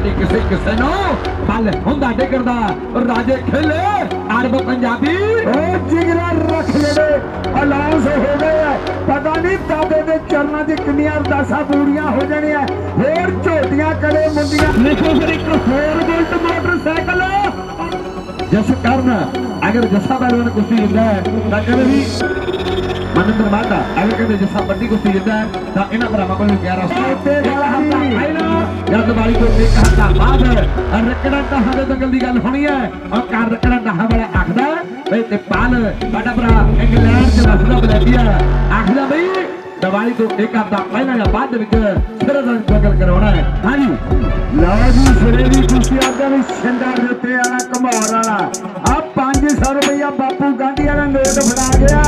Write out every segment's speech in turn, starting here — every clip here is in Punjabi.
ਨਹੀਂ ਕਿਸੇ ਕਿਸੇ ਨੂੰ ਫਲ ਹੁੰਦਾ ਡਿਗਰਦਾ ਰਾਜੇ ਖੇਲੇ ਅਰਬ ਪੰਜਾਬੀ। ਉਹ ਜਿਗਰਾ ਰੱਖ ਲੈਣੇ ਅਲਾਉਂਸ ਹੋ ਗਏ ਆ ਪਤਾ ਨਹੀਂ ਦਾਦੇ ਦੇ ਚਰਨਾਂ 'ਚ ਕਿੰਨੀਆਂ ਅਰਦਾਸਾਂ ਪੂਰੀਆਂ ਹੋ ਜਾਣੀਆਂ। ਹੋਰ ਝੋਟੀਆਂ ਕਲੇ ਮੁੰਡੀਆਂ। ਲਿਖੋ ਫਿਰ ਇੱਕ ਹੋਰ ਬੁਲਟ ਮੋਟਰਸਾਈਕਲ। ਜਸ ਕਰਨ ਅਗਰ ਜੱਸਾ ਪਹਿਲਵਾਨ ਕੁਸ਼ਤੀ ਜਿੰਦਾ ਹੈ ਤਾਂ ਕਹਿੰਦੇ ਵੀ ਮਨਿੰਦਰ ਮਾਤਾ ਅਗਰ ਕਹਿੰਦੇ ਜੱਸਾ ਵੱਡੀ ਕੁਸ਼ਤੀ ਜਿੰਦਾ ਹੈ ਤਾਂ ਇਹਨਾਂ ਭਰਾਵਾਂ ਕੋਲ 1100 ਤੇ ਗੱਲ ਹੱਥਾਂ ਪਹਿਲਾਂ ਜਦ ਵਾਲੀ ਤੋਂ ਇੱਕ ਹਫ਼ਤਾ ਬਾਅਦ ਰਕੜਾ ਟਾਹਾਂ ਦੇ ਦੰਗਲ ਦੀ ਗੱਲ ਹੋਣੀ ਹੈ ਔਰ ਕਰ ਰਕੜਾ ਟਾਹਾਂ ਵਾਲਾ ਆਖਦਾ ਬਈ ਤੇ ਪਾਲ ਸਾਡਾ ਭਰਾ ਇੰਗਲੈਂਡ ਚ ਵਸਦਾ ਬਲੇਟੀਆ ਆਖਦਾ ਬਈ ਦੀਵਾਲੀ ਤੋਂ ਇੱਕ ਹਫ਼ਤਾ ਪਹਿਲਾਂ ਜਾਂ ਬਾਅਦ ਦੇ ਵਿੱਚ ਸਿਰ ਦਾ ਕਰਾਉਣਾ ਹਾਂਜੀ। ਲਓ ਜੀ ਸਿਰੇ ਦੀ ਕੁਸ਼ਤੀ ਆਦਾ ਵੀ ਛਿੰਦਾ ਦਿੱਤੇ ਵਾਲਾ ਘਮੌਰ ਵਾਲਾ। ਆ 500 ਰੁਪਇਆ ਬਾਪੂ ਗਾਂਧੀ ਵਾਲਾ ਨੋਟ ਫੜਾ ਗਿਆ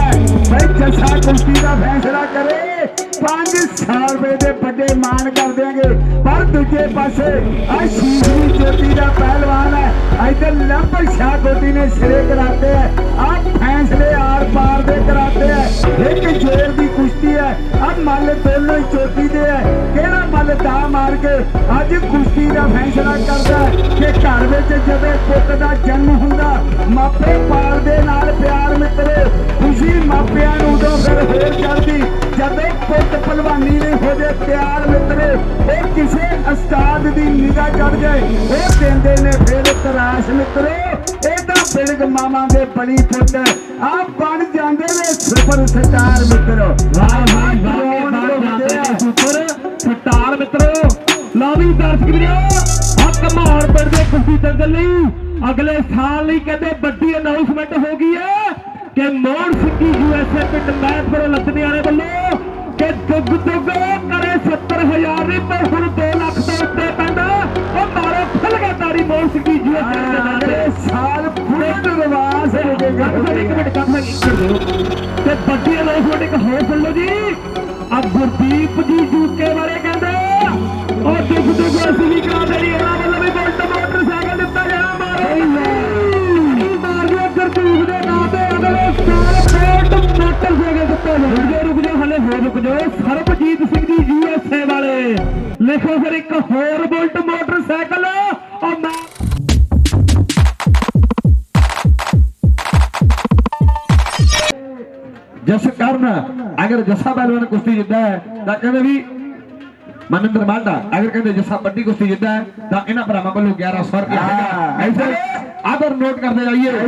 ਬਈ ਜੱਸਾ ਕੁਸ਼ਤੀ ਦਾ ਫੈਸਲਾ ਕਰੇ। 500 ਰੁਪਏ ਦੇ ਵੱਡੇ ਮਾਨ ਕਰ ਦਿਆਂਗੇ ਪਰ ਦੂਜੇ ਪਾਸੇ ਆ ਸ਼ੀਸ਼ੀ ਚੋਟੀ ਦਾ ਪਹਿਲਵਾਨ ਹੈ। ਇਧਰ ਲੰਬਰ ਸ਼ਾਹ ਗੋਟੀ ਨੇ ਸਿਰੇ ਕਰਾਤੇ ਹੈ। ਆ ਫੈਸਲੇ ਆਰ ਪਾਰ ਦੇ ਕਰਾਤੇ ਹੈ। ਇੱਕ ਜੋਰ ਦੀ ਕੁਸ਼ਤੀ ਹੈ। ਆ ਮੱਲ ਦੋਨੋਂ ਹੀ ਚੋਟੀ ਦੇ ਹੈ। ਕਿਹੜਾ ਮੱਲ ਦਾ ਮਾਰ ਕੇ ਅੱਜ ਖੁਸ਼ੀ ਦਾ ਫੈਸਲਾ ਕਰਦਾ ਕਿ ਘਰ ਵਿੱਚ ਜਦੋਂ ਪੁੱਤ ਦਾ ਜਨਮ ਹੁੰਦਾ, ਮਾਪੇ ਪਾਲ ਦੇ ਨਾਲ ਪਿਆਰ ਮਿੱਤਰੇ, ਖੁਸ਼ੀ ਮਾਪਿਆਂ ਨੂੰ ਉਦੋਂ ਫਿਰ ਹੋਰ ਚੜਦੀ ਜਦੋਂ ਪੁੱਤ ਭਲਵਾਨੀ ਨਹੀਂ ਹੋ ਜੇ ਪਿਆਰ ਮਿੱਤਰੇ ਉਹ ਕਿਸੇ ਉਸਤਾਦ ਦੀ ਨਿਗਾਹ ਚੜ ਜਾਏ। ਉਹ ਦਿੰਦੇ ਨੇ ਫਿਰ ਤਰਾਸ਼ ਮਿੱਤਰੇ, ਇਹ ਤਾਂ ਬਿਲਗ ਮਾਮਾ ਦੇ ਬੜੀ ਪੁੱਤ ਆ ਬਣ ਜਾਂਦੇ ਨੇ ਸੁਪਰ ਸਟਾਰ ਮਿੱਤਰੋ। ਵਾਹ। ਲਈ ਅਗਲੇ ਸਾਲ ਲਈ ਕਹਿੰਦੇ ਵੱਡੀ ਅਨਾਉਂਸਮੈਂਟ ਹੋ ਗਈ ਹੈ ਕਿ ਮੋਹਨ ਸਿੰਘੀ ਯੂਐਸਏ ਪਿੰਡ ਮਹਿਤਪੁਰ ਲੱਦਣਿਆਣੇ ਵੱਲੋਂ ਕਿ ਦੁੱਗ ਦੁੱਗ ਕਰੇ 70000 ਦੀ ਪਰ ਹੁਣ 2 ਲੱਖ ਤੋਂ ਉੱਤੇ ਪੈਂਦਾ ਉਹ ਮਾਰੋ ਖੁੱਲ ਗਿਆ ਤਾੜੀ ਮੋਹਨ ਸਿੰਘੀ ਯੂਐਸਏ ਦੇ ਨਾਂ ਤੇ ਸਾਲ ਫੁੱਟ ਰਵਾਸ ਹੋ ਇੱਕ ਮਿੰਟ ਇੱਕ ਮਿੰਟ ਕੰਮ ਇੱਕ ਮਿੰਟ। ਦਿਓ ਤੇ ਵੱਡੀ ਹੋਰ ਬੁਲਟ ਮੋਟਰਸਾਈਕਲ ਉਹ ਮੈਂ ਜਸ ਕਰਨ ਅਗਰ ਜੱਸਾ ਪਹਿਲਵਾਨ ਕੁਸ਼ਤੀ ਜਿੱਤਦਾ ਹੈ ਤਾਂ ਕਹਿੰਦੇ ਵੀ ਮਨਿੰਦਰ ਮਾਲਦਾ ਅਗਰ ਕਹਿੰਦੇ ਜੱਸਾ ਵੱਡੀ ਕੁਸ਼ਤੀ ਜਿੱਤਦਾ ਹੈ ਤਾਂ ਇਹਨਾਂ ਭਰਾਵਾਂ ਕੋਲੋਂ 1100 ਰੁਪਏ ਹਾਂ। ਐਸੇ ਆਦਰ ਨੋਟ ਕਰਦੇ ਜਾਈਏ। ਤੋਂ।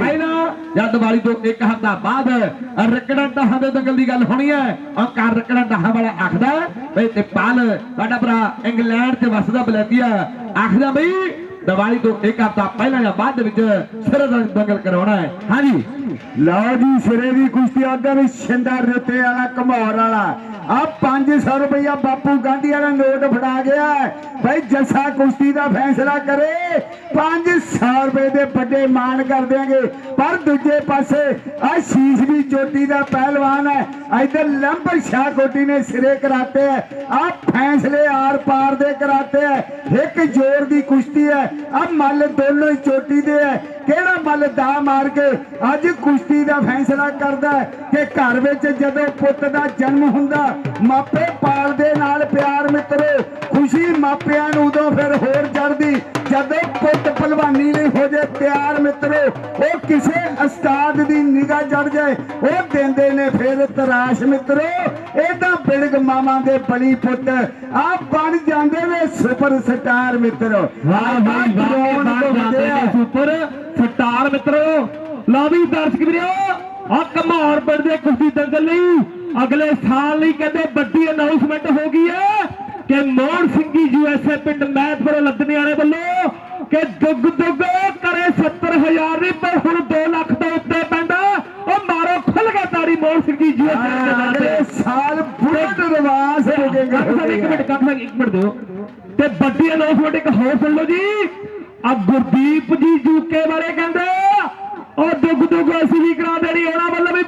ਪਹਿਲਾਂ ਜਾਂ ਦੀਵਾਲੀ ਤੋਂ ਇੱਕ ਹਫ਼ਤਾ ਬਾਅਦ ਰਕੜਾ ਟਾਹਾਂ ਦੇ ਦੰਗਲ ਦੀ ਗੱਲ ਹੋਣੀ ਹੈ। ਔਰ ਕਰ ਰਕੜਾ ਟਾਹਾਂ ਵਾਲਾ ਆਖਦਾ ਬਈ ਤੇ ਪਾਲ ਸਾਡਾ ਭਰਾ ਇੰਗਲੈਂਡ 'ਚ ਵਸਦਾ ਬਲੇਟੀਆ ਆਖਦਾ ਬਈ ਦੀਵਾਲੀ ਤੋਂ ਇੱਕ ਹਫ਼ਤਾ ਪਹਿਲਾਂ ਜਾਂ ਬਾਅਦ ਦੇ ਵਿੱਚ ਸਿਰੇ ਦਾ ਦੰਗਲ ਕਰਾਉਣਾ ਹੈ। ਹਾਂਜੀ। ਲਓ ਜੀ, ਸਿਰੇ ਦੀ ਕੁਸ਼ਤੀ ਆਦਾ ਵੀ ਛਿੰਦਾ ਰੁੱਤੇ ਵਾਲਾ ਘਮੌਰ ਵਾਲਾ। ਆ 500 ਰੁਪਇਆ ਬਾਪੂ ਗਾਂਧੀ ਵਾਲਾ ਨੋਟ ਫੜਾ ਗਿਆ ਭਾਈ ਜੱਸਾ ਕੁਸ਼ਤੀ ਦਾ ਫੈਸਲਾ ਕਰੇ। 500 ਰੁਪਏ ਦੇ ਵੱਡੇ ਮਾਨ ਕਰ ਦਿਆਂਗੇ। ਪਰ ਦੂਜੇ ਪਾਸੇ ਆ ਸ਼ੀਸ਼ ਵੀ ਚੋਟੀ ਦਾ ਪਹਿਲਵਾਨ ਹੈ। ਇਧਰ ਲੰਬਰ ਸ਼ਾਹ ਕੋਟੀ ਨੇ ਸਿਰੇ ਕਰਾਤੇ ਹੈ। ਆ ਫੈਸਲੇ ਆਰ ਪਾਰ ਦੇ ਕਰਾਤੇ ਹੈ। ਇੱਕ ਜ਼ੋਰ ਦੀ ਕੁਸ਼ਤੀ ਹੈ। ਆ ਮੱਲ ਦੋਨੋਂ ਹੀ ਚੋਟੀ ਦੇ ਹੈ ਕਿਹੜਾ ਮੱਲ ਦਾ ਮਾਰ ਕੇ ਅੱਜ ਕੁਸ਼ਤੀ ਦਾ ਫੈਸਲਾ ਕਰਦਾ ਕਿ ਘਰ ਵਿੱਚ ਜਦੋਂ ਪੁੱਤ ਦਾ ਜਨਮ ਹੁੰਦਾ, ਮਾਪੇ ਪਾਲ ਦੇ ਨਾਲ ਪਿਆਰ ਮਿੱਤਰੋ, ਖੁਸ਼ੀ ਮਾਪਿਆਂ ਨੂੰ ਉਦੋਂ ਫਿਰ ਹੋਰ ਚੜਦੀ ਜਦੋਂ ਪੁੱਤ ਭਲਵਾਨੀ ਨਹੀਂ ਹੋ ਜੇ ਪਿਆਰ ਮਿੱਤਰੋ ਉਹ ਕਿਸੇ ਉਸਤਾਦ ਦੀ ਨਿਗਾਹ ਚੜ ਜਾਏ ਉਹ ਦਿੰਦੇ ਨੇ ਫਿਰ ਤਰਾਸ਼ ਮਿੱਤਰੋ। ਇਹ ਤਾਂ ਬਿਲਗ ਮਾਮਾ ਦੇ ਬਲੀ ਪੁੱਤ ਆ ਬਣ ਜਾਂਦੇ ਨੇ ਸੁਪਰ ਸਟਾਰ ਮਿੱਤਰੋ। ਵਾਹ ਵਾਹ ਵਾਹ ਜਾਂਦੇ ਨੇ ਸੁਪਰ ਸਟਾਰ ਮਿੱਤਰੋ ਲਓ ਵੀ ਦਰਸ਼ਕ ਵੀਰੋ ਆ ਕਮਾਰ ਪਿੰਡ ਦੇ ਕੁਸ਼ਤੀ ਦੰਗਲ ਲਈ ਅਗਲੇ ਸਾਲ ਲਈ ਕਹਿੰਦੇ ਵੱਡੀ ਅਨਾਉਂਸਮੈਂਟ ਹੋ ਗਈ ਹੈ ਕਿ ਮੋਹਨ ਸਿੰਘੀ ਯੂਐਸਏ ਪਿੰਡ ਮਹਿਤਪੁਰ ਲੱਦਣਿਆਣੇ ਵੱਲੋਂ ਕਿ ਦੁੱਗ ਦੁੱਗ ਕਰੇ 70000 ਦੀ ਪਰ ਹੁਣ 2 ਲੱਖ ਤੋਂ ਉੱਤੇ ਪੈਂਦਾ ਉਹ ਮਾਰੋ ਖੁੱਲ ਗਿਆ ਤਾੜੀ ਮੋਹਨ ਸਿੰਘੀ ਯੂਐਸਏ ਦੇ ਨਾਂ ਅਗਲੇ ਤੇ। ਸਾਲ ਫੁੱਟ ਰਵਾਸ ਹੋ ਇੱਕ ਮਿੰਟ ਕੱਟ ਲੱਗ ਇੱਕ ਮਿੰਟ ਦਿਓ। ਤੇ ਵੱਡੀ ਅਨਾਉਂਸਮੈਂਟ ਇੱਕ ਹੋਰ ਸੁਣ ਲਓ ਜੀ। ਆ ਗੁਰਦੀਪ ਜੀ ਜੂਕੇ ਬਾਰੇ ਕਹਿੰਦੇ ਉਹ ਦੁੱਗ ਦੁੱਗ ਅਸੀਂ ਵੀ ਕਰਾ ਦੇਣੀ ਉਹਨਾਂ ਵੱਲੋਂ ਵੀ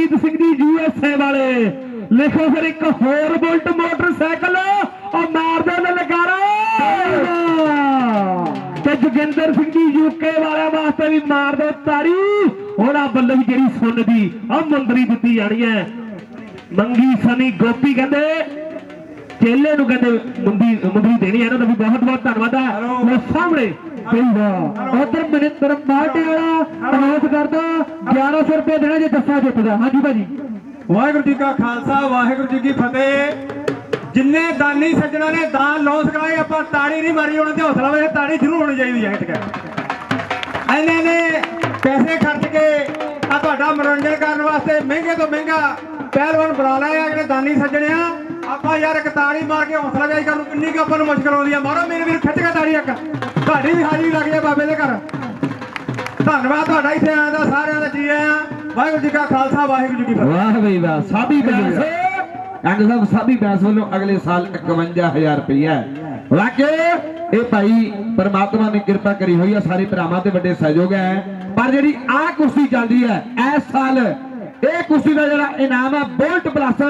ਸਰਬਜੀਤ ਸਿੰਘ ਜੀ ਯੂਐਸਏ ਵਾਲੇ। ਲਿਖੋ ਫਿਰ ਇੱਕ ਹੋਰ ਬੁਲਟ ਮੋਟਰਸਾਈਕਲ। ਉਹ ਮਾਰ ਦਿਓ ਲਲਕਾਰਾ ਤੇ ਜੋਗਿੰਦਰ ਸਿੰਘ ਜੀ ਯੂਕੇ ਵਾਲਿਆਂ ਵਾਸਤੇ ਵੀ ਮਾਰਦੇ ਤਾੜੀ। ਉਹਨਾਂ ਵੱਲੋਂ ਵੀ ਜਿਹੜੀ ਸੁਣ ਦੀ ਆ ਮੰਦਰੀ ਦਿੱਤੀ ਜਾਣੀ ਹੈ। ਮੰਗੀ ਸਨੀ ਗੋਪੀ ਕਹਿੰਦੇ, ਚੇਲੇ ਨੂੰ ਕਹਿੰਦੇ ਮੁੰਦੀ ਮੁੰਦਰੀ ਦੇਣੀ ਹੈ। ਇਹਨਾਂ ਦਾ ਵੀ ਬਹੁਤ ਬਹੁਤ ਧੰਨਵਾਦ ਹੈ ਉਹ ਸਾਹਮਣੇ ਉਧਰ ਮਨਿੰਦਰ ਮਾਟੇ ਵਾਲਾ ਅਨਾਉਂਸ ਕਰਦਾ 1100 ਰੁਪਏ ਦੇਣਾ ਜੇ ਦੱਸਾ ਜਿੱਤਦਾ ਹਾਂਜੀ ਭਾਜੀ। ਵਾਹਿਗੁਰੂ ਜੀ ਕਾ ਖਾਲਸਾ, ਵਾਹਿਗੁਰੂ ਜੀ ਕੀ ਫਤਿਹ। ਜਿੰਨੇ ਦਾਨੀ ਸੱਜਣਾ ਨੇ ਦਾਨ ਲੋਸ ਕਰਾਏ ਆਪਾਂ ਤਾੜੀ ਨਹੀਂ ਮਾਰੀ, ਉਹਨਾਂ ਤੇ ਹੌਸਲਾ ਵੇ ਤਾੜੀ ਜ਼ਰੂਰ ਹੋਣੀ ਚਾਹੀਦੀ ਹੈ ਠੀਕ ਐਨੇ ਨੇ ਪੈਸੇ ਖਰਚ ਕੇ ਆ ਤੁਹਾਡਾ ਮਨੋਰੰਜਨ ਕਰਨ ਵਾਸਤੇ ਮਹਿੰਗੇ ਤੋਂ ਮਹਿੰਗਾ ਪਹਿਲਵਾਨ ਬੁਲਾ ਲਿਆ ਜਿਹੜੇ ਦਾਨੀ ਸੱਜਣਿਆ ਆਪਾਂ ਯਾਰ ਇੱਕ ਤਾੜੀ ਮਾਰ ਕੇ ਹੌਸਲਾ ਜਾਈ ਕਰਨ ਨੂੰ ਕਿੰਨੀ ਕੁ ਆਪਾਂ ਨੂੰ ਮੁਸ਼ਕਲ ਆਉਂਦੀ ਆ। ਮਾਰੋ ਮੇਰੇ ਵੀਰ, ਖਿੱਚ ਕੇ ਤਾੜੀ ਇੱਕ। ਤੁਹਾਡੀ ਵੀ ਹਾਜ਼ਰੀ ਲੱਗ ਜਾਏ ਬਾਬੇ ਦੇ ਘਰ। ਧੰਨਵਾਦ ਤੁਹਾਡਾ ਇੱਥੇ ਆਇਆ ਦਾ ਸਾਰਿਆਂ ਦਾ ਜੀ ਆਇਆਂ। ਵਾਹਿਗੁਰੂ ਜੀ ਕਾ ਖਾਲਸਾ ਵਾਹਿਗੁਰੂ ਜੀ ਕੀ ਫਤਿਹ। ਵਾਹ ਬਈ ਵਾਹ ਸਾਬੀ ਬੈਸ। ਕੰਗ ਸਾਹਿਬ ਸਾਬੀ ਬੈਂਸ ਵੱਲੋਂ ਅਗਲੇ ਸਾਲ 51000 ਰੁਪਇਆ ਵਾਕਿਆ ਇਹ ਭਾਈ ਪਰਮਾਤਮਾ ਨੇ ਕਿਰਪਾ ਕਰੀ ਹੋਈ ਆ ਸਾਰੇ ਭਰਾਵਾਂ ਤੇ ਵੱਡੇ ਸਹਿਯੋਗ ਹੈ। ਪਰ ਜਿਹੜੀ ਆ ਕੁਸ਼ਤੀ ਚੱਲਦੀ ਹੈ ਇਸ ਸਾਲ ਇਹ ਕੁਸ਼ਤੀ ਦਾ ਜਿਹੜਾ ਇਨਾਮ ਹੈ ਬੋਲਟ ਪਲੱਸ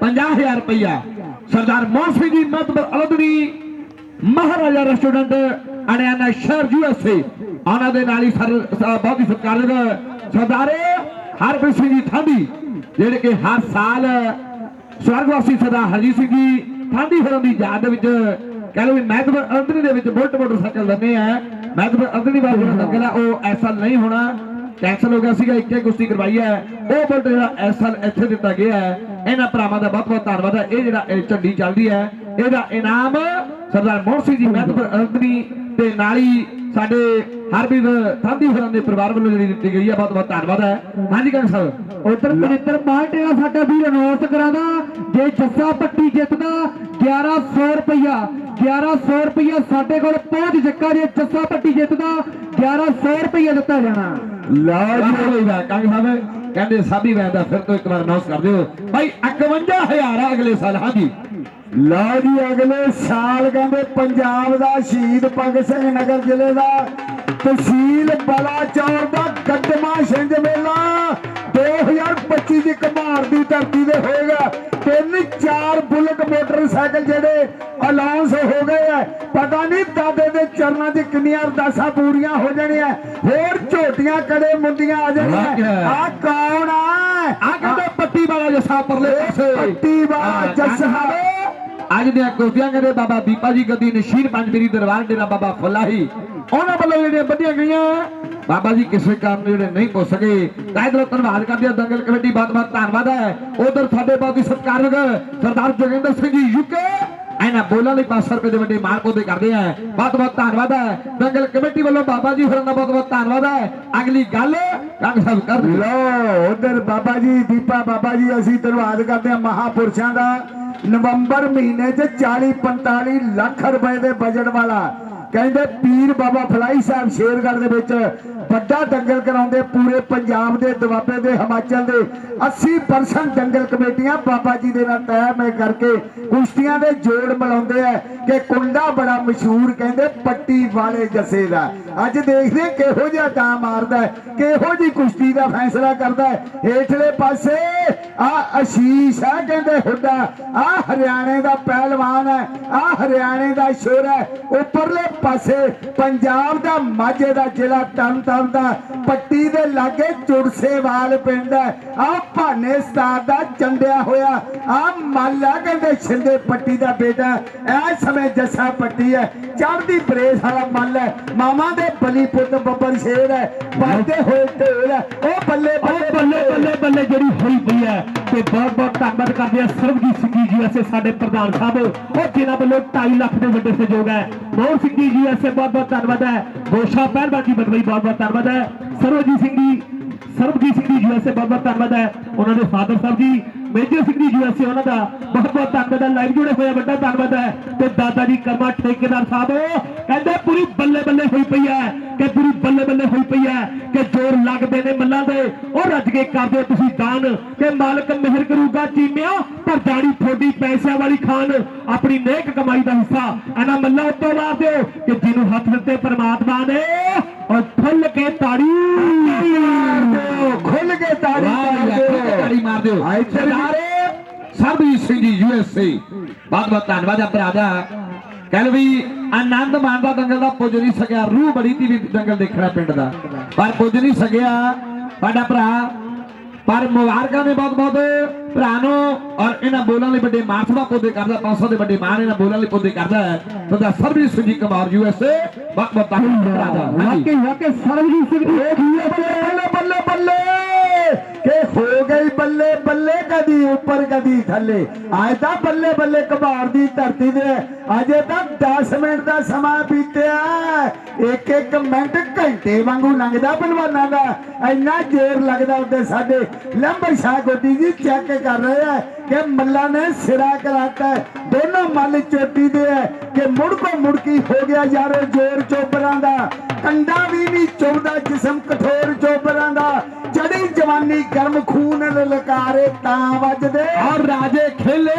50000 ਰੁਪਇਆ ਸਰਦਾਰ ਮੋਹਨ ਸਿੰਘ ਜੀ ਮਤਬਰ ਅਲਦਨੀ ਮਹਾਰਾਜਾ ਰੈਸਟੋਰੈਂਟ ਅੜਿਆਣਾ ਸ਼ਹਿਰ ਯੂਐਸਏ ਉਹਨਾਂ ਦੇ ਨਾਲ ਹੀ ਬਹੁਤ ਹੀ ਸਤਿਕਾਰਯੋਗ ਸਰਦਾਰ ਹਰਪ੍ਰੀਤ ਸਿੰਘ ਜੀ ਥਾਂਦੀ ਜਿਹੜੇ ਕਿ ਹਰ ਸਾਲ ਸਵਰਗਵਾਸੀ ਸਰਦਾਰ ਹਰਜੀਤ ਸਿੰਘ ਜੀ ਥਾਂਦੀ ਹੋਰਾਂ ਦੀ ਯਾਦ ਦੇ ਵਿੱਚ, ਕਹਿ ਵੀ ਮਹਿਤਵਰ ਅੰਦਰੀ ਦੇ ਵਿੱਚ ਬੁਲਟ ਮੋਟਰਸਾਈਕਲ ਦਿੰਦੇ ਆ। ਮਹਿਤਵਰ ਅੰਦਰੀ ਵਾਲਾ ਜਿਹੜਾ ਦੰਗਲ ਉਹ ਇਸ ਨਹੀਂ ਹੋਣਾ। ਕੈਂਸਲ ਹੋ ਗਿਆ ਸੀਗਾ, ਇੱਕੇ ਕੁਸ਼ਤੀ ਕਰਵਾਈ ਹੈ। ਉਹ ਬੁਲਟ ਜਿਹੜਾ ਇਸ ਸਾਲ ਇੱਥੇ ਦਿੱਤਾ ਗਿਆ ਹੈ। ਇਹਨਾਂ ਭਰਾਵਾਂ ਦਾ ਬਹੁਤ ਬਹੁਤ ਧੰਨਵਾਦ ਹੈ। ਇਹ ਜਿਹੜਾ ਝੰਡੀ ਚੱਲਦੀ ਹੈ, ਇਹਦਾ ਇਨਾਮ ਸਰਦਾਰ ਮੋਹਨ ਸਿੰਘ ਜੀ ਮਹਿਤਪੁਰ ਅੰਦਰੀ ਤੇ ਨਾਲ ਹੀ ਸਾਡੇ ਹਰਬੀਰ ਥਾਂਦੀ ਹੋਰਾਂ ਦੇ ਪਰਿਵਾਰ ਵੱਲੋਂ ਜਿਹੜੀ ਦਿੱਤੀ ਗਈ ਹੈ ਬਹੁਤ ਬਹੁਤ ਧੰਨਵਾਦ ਹੈ। ਹਾਂਜੀ ਕੰਗ ਸਾਹਿਬ ਉਧਰ ਮਨਿੰਦਰ ਮਾਲਟੇ ਦਾ ਸਾਡਾ ਵੀਰ ਅਨਾਉਂਸ ਕਰਾਦਾ ਜੇ ਜੱਸਾ ਪੱਟੀ ਜਿੱਤਦਾ 1100 ਰੁਪਇਆ 1100 ਰੁਪਇਆ ਸਾਡੇ ਕੋਲ ਪਹੁੰਚ ਚੱਕਾ ਜੇ ਜੱਸਾ ਪੱਟੀ ਜਿੱਤਦਾ 1100 ਰੁਪਇਆ ਦਿੱਤਾ ਜਾਣਾ। ਲਓ ਜੀ। ਵਾਹ ਕੰਗ ਸਾਹਿਬ ਕਹਿੰਦੇ ਸਾਬੀ ਵੈਦ ਦਾ ਫਿਰ ਤੋਂ ਇੱਕ ਵਾਰ ਅਨਾਉਂਸ ਕਰ ਦਿਓ। ਭਾਈ 51000 ਆ ਅਗਲੇ ਸਾਲ ਹਾਂਜੀ। ਲਓ ਜੀ ਅਗਲੇ ਸਾਲ ਕਹਿੰਦੇ ਪੰਜਾਬ ਦਾ ਸ਼ਹੀਦ ਭਗਤ ਸਿੰਘ ਨਗਰ ਜ਼ਿਲ੍ਹੇ ਦਾ ਤਹਿਸੀਲ ਬਲਾਚੌਰ ਦਾ ਗੱਦਮਾ ਛਿੰਝ ਮੇਲਾ। 2025 ਦੀ ਕਮਾਰ ਦੀ ਧਰਤੀ ਤੇ ਹੋਏਗਾ ਤਿੰਨ ਚਾਰ ਬੁਲਟ ਮੋਟਰਸਾਈਕਲ ਜਿਹੜੇ ਅਲਾਉਂਸ ਹੋ ਗਏ ਆ। ਪਤਾ ਨਹੀਂ ਦਾਦੇ ਦੇ ਚਰਨਾਂ 'ਚ ਕਿੰਨੀਆਂ ਅਰਦਾਸਾਂ ਪੂਰੀਆਂ ਹੋ ਜਾਣੀਆਂ। ਹੋਰ ਝੋਟੀਆਂ ਕੜੇ ਮੁੰਦੀਆਂ ਆ ਜਾਣੀਆਂ। ਆ ਕੌਣ ਆ? ਆ ਕਹਿੰਦੇ ਪੱਟੀ ਵਾਲਾ ਜੱਸਾ ਪਰਲੇ ਪਾਸੇ। ਪੱਟੀ ਵਾਲਾ ਜੱਸਾ। ਅੱਜ ਦੀਆਂ ਕੋਟੀਆਂ ਕਹਿੰਦੇ ਬਾਬਾ ਦੀਪਾ ਜੀ ਗੱਦੀ ਨਸ਼ੀਰ ਪੰਜਵੀਰੀ ਦਰਬਾਰ ਡੇਰਾ ਬਾਬਾ ਫੁੱਲਾਹੀ। ਉਹਨਾਂ ਵੱਲੋਂ ਜਿਹੜੀਆਂ ਵਧੀਆਂ ਗਈਆਂ, ਬਾਬਾ ਜੀ ਕਿਸੇ ਕਾਰਨ ਜਿਹੜੇ ਨਹੀਂ ਪੁੱਛ ਸਕੇ। ਤਾਂ ਇਧਰੋਂ ਧੰਨਵਾਦ ਕਰਦੇ ਆ ਦੰਗਲ ਕਮੇਟੀ ਬਹੁਤ ਬਹੁਤ ਧੰਨਵਾਦ ਹੈ। ਉਧਰ ਸਾਡੇ ਬਹੁਤ ਹੀ ਸਰਦਾਰ ਜੋਗਿੰਦਰ ਸਿੰਘ ਜੀ ਯੂਕੇ ਇਹਨਾਂ ਬੋਲਾਂ ਲਈ 500 ਰੁਪਏ ਦੇ ਵੱਡੇ ਮਾਣ ਪੌਦੇ ਕਰਦੇ ਆ। ਬਹੁਤ ਬਹੁਤ ਧੰਨਵਾਦ ਹੈ। ਦੰਗਲ ਕਮੇਟੀ ਵੱਲੋਂ ਬਾਬਾ ਜੀ ਹੋਰਾਂ ਦਾ ਬਹੁਤ ਬਹੁਤ ਧੰਨਵਾਦ ਹੈ। ਅਗਲੀ ਗੱਲ ਕੰਗ ਸਾਹਿਬ ਕਰ ਲੋ ਉਧਰ ਬਾਬਾ ਜੀ, ਦੀਪਾ ਬਾਬਾ ਜੀ, ਅਸੀਂ ਧੰਨਵਾਦ ਕਰਦੇ ਹਾਂ ਮਹਾਪੁਰਸ਼ਾਂ ਦਾ। ਨਵੰਬਰ ਮਹੀਨੇ 'ਚ 40 45 ਲੱਖ ਰੁਪਏ ਦੇ ਬਜਟ ਵਾਲਾ ਕਹਿੰਦੇ ਪੀਰ ਬਾਬਾ ਫਲਾਈ ਸਾਹਿਬ ਸ਼ੇਰਗੜ੍ਹ ਦੇ ਵਿੱਚ ਵੱਡਾ ਦੰਗਲ ਕਰਾਉਂਦੇ ਪੂਰੇ ਪੰਜਾਬ ਦੇ, ਦੁਆਬੇ ਦੇ, ਹਿਮਾਚਲ ਦੇ। 80% ਦੰਗਲ ਕਮੇਟੀਆਂ ਬਾਬਾ ਜੀ ਦੇ ਨਾਲ ਤੈਅ ਮੈਂ ਕਰਕੇ ਕੁਸ਼ਤੀਆਂ ਦੇ ਜੋੜ ਮਿਲਾਉਂਦੇ ਆ। ਕਿ ਕੁੰਡਾ ਬੜਾ ਮਸ਼ਹੂਰ ਕਹਿੰਦੇ ਪੱਟੀ ਵਾਲੇ ਜੱਸੇ ਦਾ। ਅੱਜ ਦੇਖਦੇ ਕਿਹੋ ਜਿਹਾ ਤਾਂ ਮਾਰਦਾ ਕਿਹੋ ਜੀ ਕੁਸ਼ਤੀ ਦਾ ਫੈਸਲਾ ਕਰਦਾ ਹੈ। ਹੇਠਲੇ ਪਾਸੇ ਆ ਅਸ਼ੀਸ਼ ਆ ਕਹਿੰਦੇ ਹੁੱਡਾ ਆ ਹਰਿਆਣੇ ਦਾ ਪਹਿਲਵਾਨ ਹੈ, ਆ ਹਰਿਆਣੇ ਦਾ ਸ਼ੇਰ ਹੈ। ਉੱਪਰਲੇ ਪਾਸੇ ਪੰਜਾਬ ਦਾ ਮਾਝੇ ਦਾ ਜ਼ਿਲ੍ਹਾ ਤਰਨਤਾਰਨ ਦਾ, ਪੱਟੀ ਦੇ ਲਾਗੇ ਚੁੜਸੇਵਾਲ ਪਿੰਡ ਹੈ। ਆ ਭਾਨੇ ਸਤਾਰ ਦਾ ਚੰਡਿਆ ਹੋਇਆ, ਆ ਮਾਲਾ ਕਹਿੰਦੇ ਛਿੰਦੇ ਪੱਟੀ ਦਾ ਬੇਟਾ ਇਸ ਸਮੇਂ ਜੱਸਾ ਪੱਟੀ ਹੈ। ਚੜ੍ਹਦੀ ਬਰੇਸ ਵਾਲਾ ਮੱਲ ਹੈ। ਮਾਮਾ ਦੇ ਬਲੀ ਪੁੱਤ ਬੱਬਰ ਸ਼ੇਰ ਹੈ। ਵੱਧਦੇ ਹੋਏ ਢੇਰ ਹੈ। ਉਹ ਬੱਲੇ ਬੱਲੇ ਬੱਲੇ ਬੱਲੇ ਬੱਲੇ ਜਿਹੜੀ ਹੋਈ ਪਈ ਹੈ। ਤੇ ਬਹੁਤ ਬਹੁਤ ਧੰਨਵਾਦ ਕਰਦੇ ਆ ਸਰਬਜੀਤ ਸਿੰਘ ਜੀ ਐਸੇ ਸਾਡੇ ਪ੍ਰਧਾਨ ਸਾਹਿਬ। ਉਹ ਜਿਨ੍ਹਾਂ ਵੱਲੋਂ 2.5 ਲੱਖ ਦੇ ਵੱਡੇ ਸਹਿਯੋਗ ਹੈ। ਮੋਹਨ ਸਿੰਘ ਜੀ ਐਸੇ ਬਹੁਤ ਬਹੁਤ ਧੰਨਵਾਦ ਹੈ। ਗੋਸ਼ਾ ਪਹਿਲਵਾਨ ਜੀ ਬਦਵਈ ਬਹੁਤ ਬਹੁਤ ਧੰਨਵਾਦ ਹੈ। ਸਰਬਜੀਤ ਸਿੰਘ ਜੀ, ਸਰਬਜੀਤ ਸਿੰਘ ਜੀ ਯੂਐਸਏ ਬਹੁਤ ਬਹੁਤ ਧੰਨਵਾਦ ਹੈ। ਉਹਨਾਂ ਦੇ father Sahib ji major Singh ji USA ਉਹਨਾਂ ਦਾ। ਬਹੁਤ ਬਹੁਤ ਧੰਨਵਾਦ ਹੈ। ਲਾਈਵ ਜੁੜੇ ਹੋਏ ਵੱਡਾ ਧੰਨਵਾਦ ਹੈ। ਤੇ ਦਾਦਾ ਜੀ ਕਰਮਾ ਠੇਕੇਦਾਰ ਸਾਹਿਬ ਕਹਿੰਦੇ ਪੂਰੀ ਬੱਲੇ ਬੱਲੇ ਹੋਈ ਪਈ ਹੈ। ਕਿ ਪੂਰੀ ਬੱਲੇ ਬੱਲੇ ਹੋਈ ਪਈ ਹੈ। ਕਿ ਜੋਰ ਲੱਗਦੇ ਨੇ ਮੱਲਾਂ ਦੇ। ਉਹ ਰੱਜ ਕੇ ਕਰਦੇ ਤੁਸੀਂ ਦਾਨ। ਕਿ ਮਾਲਕ ਮਿਹਰ ਕਰੂਗਾ ਚੀਮਿਆ ਪਰ ਦਾੜੀ ਥੋੜੀ ਪੈਸਿਆਂ ਵਾਲੀ ਖਾਨ ਆਪਣੀ ਨੇਕ ਕਮਾਈ ਦਾ ਹਿੱਸਾ। ਇਹਨਾਂ ਮੱਲਾਂ ਉੱਤੋਂ ਲਾ ਦਿਓ ਕਿ ਜਿਹਨੂੰ ਹੱਥ ਦਿੱਤੇ ਪਰਮਾਤਮਾ ਨੇ ਔਰ ਖੁੱਲ ਕੇ ਤਾੜੀ। ਮਾਰ ਖੁੱਲ ਕੇ ਤਾੜੀ ਮਾਰ ਤਾੜੀ ਮਾਰ ਦਿਓ। ਸਰਦਾਰੇ ਸਰਬਜੀਤ ਸਿੰਘ ਜੀ ਯੂਐਸਏ ਬਹੁਤ ਬਹੁਤ ਧੰਨਵਾਦ ਆ ਭਰਾ ਦਾ। ਕੱਲ ਵੀ ਆਨੰਦ ਮਾਣਦਾ ਦੰਗਲ ਦਾ ਪੁੱਜ ਨਹੀਂ ਸਕਿਆ ਰੂਹ ਬੜੀ ਤੀ ਵੀ ਦੰਗਲ ਦੇਖਣਾ ਪਿੰਡ ਦਾ। ਪਰ ਪੁੱਜ ਨਹੀਂ ਸਕਿਆ ਸਾਡਾ ਭਰਾ। ਪਰ ਮੁਬਾਰਕਾਂ ਨੇ ਬਹੁਤ ਬਹੁਤ ਭਰਾ ਨੂੰ ਔਰ ਇਹਨਾਂ ਬੋਲਾਂ ਲਈ ਵੱਡੇ ਮਾਨ ਸਭਾ ਪੌਦੇ ਕਰਦਾ 500 ਦੇ ਵੱਡੇ ਮਾਨ ਇਹਨਾਂ ਬੋਲਾਂ ਲਈ ਪੌਦੇ ਕਰਦਾ। ਤੁਹਾਡਾ Sarabjit Singh ji Kumar U S A ਬਹੁਤ ਬਹੁਤ ਧੰਨਵਾਦ ਭਰਾ ਦਾ। ਹਾਂਜੀ। ਵਾਕੇ ਸਰਬਜੀਤ ਸਿੰਘ ਹੈ ਬੱਲੇ ਬੱਲੇ ਬੱਲੇ। ਕਿ ਹੋ ਗਈ ਬੱਲੇ ਬੱਲੇ ਕਦੀ ਉੱਪਰ, ਕਦੀ ਥੱਲੇ। ਅੱਜ ਤਾਂ ਬੱਲੇ ਬੱਲੇ ਕਬਾੜ ਦੀ ਧਰਤੀ ਦੇ ਅਜੇ ਤੱਕ 10 ਮਿੰਟ ਦਾ ਸਮਾਂ ਬੀਤਿਆ। ਇੱਕ ਇੱਕ ਮਿੰਟ ਘੰਟੇ ਵਾਂਗੂ ਲੰਘਦਾ ਪਹਿਲਵਾਨਾਂ ਦਾ। ਇੰਨਾ ਜੇਰ ਲੱਗਦਾ ਉੱਤੇ ਸਾਡੇ ਲੰਬਰ ਸ਼ਾਹ ਗੋਦੀ ਜੀ ਚੈੱਕ ਕਰ ਰਹੇ ਆ ਕਿ ਮੱਲਾ ਨੇ ਸਿਰਾ ਕਰਾਤਾ ਹੈ। ਦੋਨੋਂ ਮੱਲ ਚੋਟੀ ਦੇ ਹੈ ਕਿ ਮੁੜ ਕੋ ਮੁੜਕੀ ਹੋ ਗਿਆ ਯਾਰੋ ਜੋਰ ਚੋਪਰਾਂ ਦਾ। ਕੰਡਾ ਵੀ ਨਹੀਂ ਚੁੱਭਦਾ, ਜਿਸਮ ਕਠੋਰ ਜਵਾਨੀ ਗਰਮ ਖੂਨ ਲਲਕਾਰੇ ਤਾਂ ਵੱਜਦੇ। ਔਰ ਰਾਜੇ ਖੇਲੇ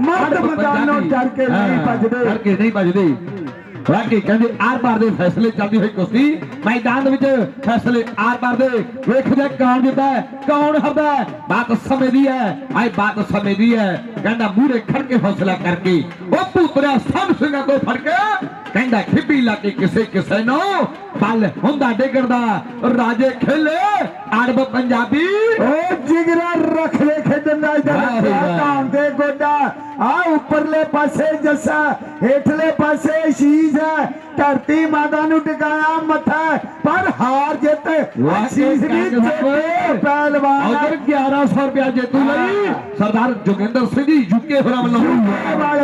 ਮਰਦ ਮੈਦਾਨੋਂ ਡਰ ਕੇ ਨਹੀਂ ਹਾਂ, ਭੱਜਦੇ। ਡਰ ਕੇ ਨਹੀਂ ਭੱਜਦੇ। ਵਾਕਈ ਕਹਿੰਦੇ ਆਰ ਪਾਰ ਦੇ ਫੈਸਲੇ ਚੱਲਦੀ ਹੋਈ ਕੁਸ਼ਤੀ। ਮੈਦਾਨ ਦੇ ਵਿੱਚ ਫੈਸਲੇ ਆਰ ਪਾਰ ਦੇ। ਵੇਖਦੇ ਕੌਣ ਜਿੱਤਦਾ ਕੌਣ ਹਾਰਦਾ। ਬਾਤ ਸਮੇਂ ਦੀ ਹੈ ਆਏ ਬਾਤ ਸਮੇਂ ਦੀ ਹੈ। ਕਹਿੰਦਾ ਮੂਰੇ ਖੜ ਕੇ ਹੌਸਲਾ ਕਰਕੇ ਉਹ ਪੁੱਤਰਾ ਸਭ ਸਿੰਘਾਂ ਤੋਂ ਫੜ ਕੇ ਕਹਿੰਦਾ ਖਿੱਪੀ ਲਾ ਕੇ ਕਿਸੇ ਕਿਸੇ ਨੂੰ ਬਲ ਹੁੰਦਾ ਡਿੱਗਦਾ ਰਾਜੇ ਖੇਲੇ ਅਰਬ ਪੰਜਾਬੀ। ਓ ਜਿਗਰਾ ਰੱਖ ਲੈ ਖੇਡਣ ਦਾ। ਇਧਰ ਦੇ ਗੋਡਾ। ਆ ਉੱਪਰਲੇ ਪਾਸੇ ਜੱਸਾ ਹੇਠਲੇ ਪਾਸੇ ਸ਼ੀਸ਼ ਹੈ। ਧਰਤੀ ਮਾਤਾ ਨੂੰ ਟਿਕਾਇਆ ਮੱਥਾ ਪਰ ਹਾਰ ਜਿੱਤ ਸ਼ੀਸ਼ ਦੀ ਜਿੱਤ ਪਹਿਲਵਾਨ। ਅਗਰ 1100 ਰੁਪਇਆ ਜੇਤੂ ਲਈ। ਸਰਦਾਰ ਜੋਗਿੰਦਰ ਸਿੰਘ ਜੀ ਯੂਕੇ ਹੋਰਾਂ ਵੱਲੋਂ।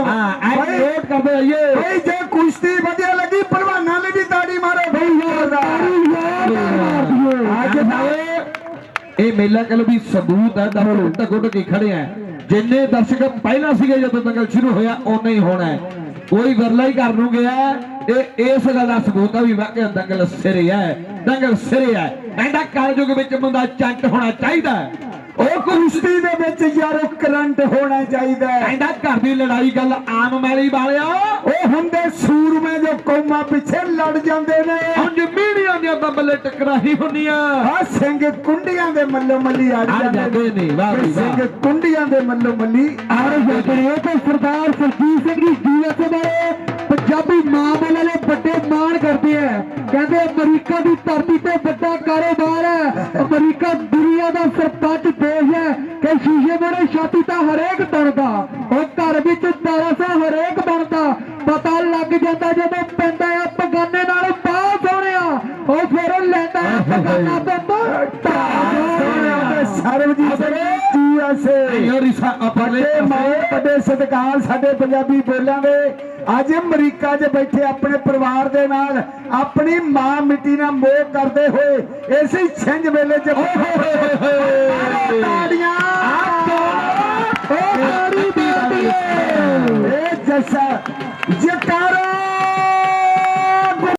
ਹਾਂ ਐਡ ਭਾਈ- ਕਰਦੇ ਆਈਏ। ਬਈ ਜੇ ਕੁਸ਼ਤੀ ਵਧੀਆ ਇਹ ਮੇਲਾ ਕਲ ਵੀ ਸਬੂਤ ਹੈ ਦਮ ਉੱਤੇ ਗੁੱਟ ਕੇ ਖੜੇ ਆ। ਜਿੰਨੇ ਦਰਸ਼ਕ ਪਹਿਲਾਂ ਸੀਗੇ ਜਦੋਂ ਦੰਗਲ ਸ਼ੁਰੂ ਹੋਇਆ ਉਨਾ ਹੀ ਹੋਣਾ ਹੈ। ਕੋਈ ਵਿਰਲਾ ਹੀ ਕਰ ਨੂੰ ਗਿਆ ਇਹ ਇਸ ਗੱਲ ਦਾ ਸਬੂਤ ਹੈ ਵੀ ਵਾਕਿਆ ਦੰਗਲ ਸਿਰੇ ਹੈ ਦੰਗਲ ਸਿਰੇ ਹੈ ਕਹਿੰਦਾ ਕਲਯੁਗ ਵਿੱਚ ਬੰਦਾ ਚੰਟ ਹੋਣਾ ਚਾਹੀਦਾ ਹੈ। ਉਹ ਕੁਸ਼ਤੀ ਦੇ ਵਿੱਚ ਯਾਰੋ ਕਰੰਟ ਹੋਣਾ ਚਾਹੀਦਾ ਹੈ। ਕਹਿੰਦਾ ਘਰ ਦੀ ਲੜਾਈ ਗੱਲ ਆਮ ਮੈਲੀ ਵਾਲਿਆ। ਉਹ ਹੁੰਦੇ ਸੂਰਮੇ ਜੋ ਕੌਮਾਂ ਪਿੱਛੇ ਲੜ ਜਾਂਦੇ ਨੇ। ਹੁਣ ਮੀਡੀਆਂ ਦੀਆਂ ਬੰਬਲੇ ਟਕਰਾਹੀ ਹੁੰਦੀਆਂ। ਆ ਸਿੰਘ ਕੁੰਡੀਆਂ ਦੇ ਮੱਲੋ ਮੱਲੀ ਅੜ ਜਾਂਦੇ ਨੇ, ਵਾਹ ਵਾਹ। ਸਿੰਘ ਕੁੰਡੀਆਂ ਦੇ ਮੱਲੋ ਮੱਲੀ ਅੜ ਜਾਂਦੇ ਨੇ। ਤੇ ਸਰਦਾਰ ਸਰਜੀਤ ਸਿੰਘ ਜੀ ਯੂਐਸਏ ਬਾਰੇ ਮਾਂ ਬੋਲੇ ਨੇ ਵੱਡੇ ਮਾਣ ਕਰਦੇ ਆ। ਕਹਿੰਦੇ ਅਮਰੀਕਾ ਦੀ ਧਰਤੀ ਤੇ ਵੱਡਾ ਕਾਰੋਬਾਰ ਹੈ। ਅਮਰੀਕਾ ਦੁਨੀਆ ਦਾ ਸਰਪੰਚ ਦੇਸ਼ ਹੈ। ਕਿ ਸ਼ੀਸ਼ੇ ਮੋਰੇ ਛਾਤੀ ਤਾਂ ਹਰੇਕ ਤੁਰਦਾ ਉਹ ਘਰ ਵਿੱਚ ਤਾਰਾ ਸਾ ਹਰੇਕ ਬਣਦਾ। ਪਤਾ ਲੱਗ ਜਾਂਦਾ ਜਦੋਂ ਪੈਂਦਾ ਆ ਪਗਾਨੇ ਨਾਲ ਬਾਹ ਸੋਹਣਿਆ। ਉਹ ਫਿਰ ਲੈਂਦਾ ਆ ਪਗਾਨਾ ਤੋਂ ਸਰਵਜੀਤ ਸਿੰਘ ਯੂਐਸਏ ਯੋਰੀਸਾ ਅਪਰਲੇ ਵੱਡੇ ਮਾਣ ਵੱਡੇ ਸਤਿਕਾਰ ਸਾਡੇ ਪੰਜਾਬੀ ਬੋਲਾਂ ਦੇ। ਅੱਜ ਅਮਰੀਕਾ 'ਚ ਬੈਠੇ ਆਪਣੇ ਪਰਿਵਾਰ ਦੇ ਨਾਲ ਆਪਣੀ ਮਾਂ ਮਿੱਟੀ ਨਾਲ ਮੋਹ ਕਰਦੇ ਹੋਏ ਇਸੇ ਛਿੰਝ ਮੇਲੇ 'ਚ ਤਾੜੀਆਂ। ਓ ਤਾੜੀ ਤਾੜੀ ਇਹ ਜੱਸਾ ਜਿੱਤ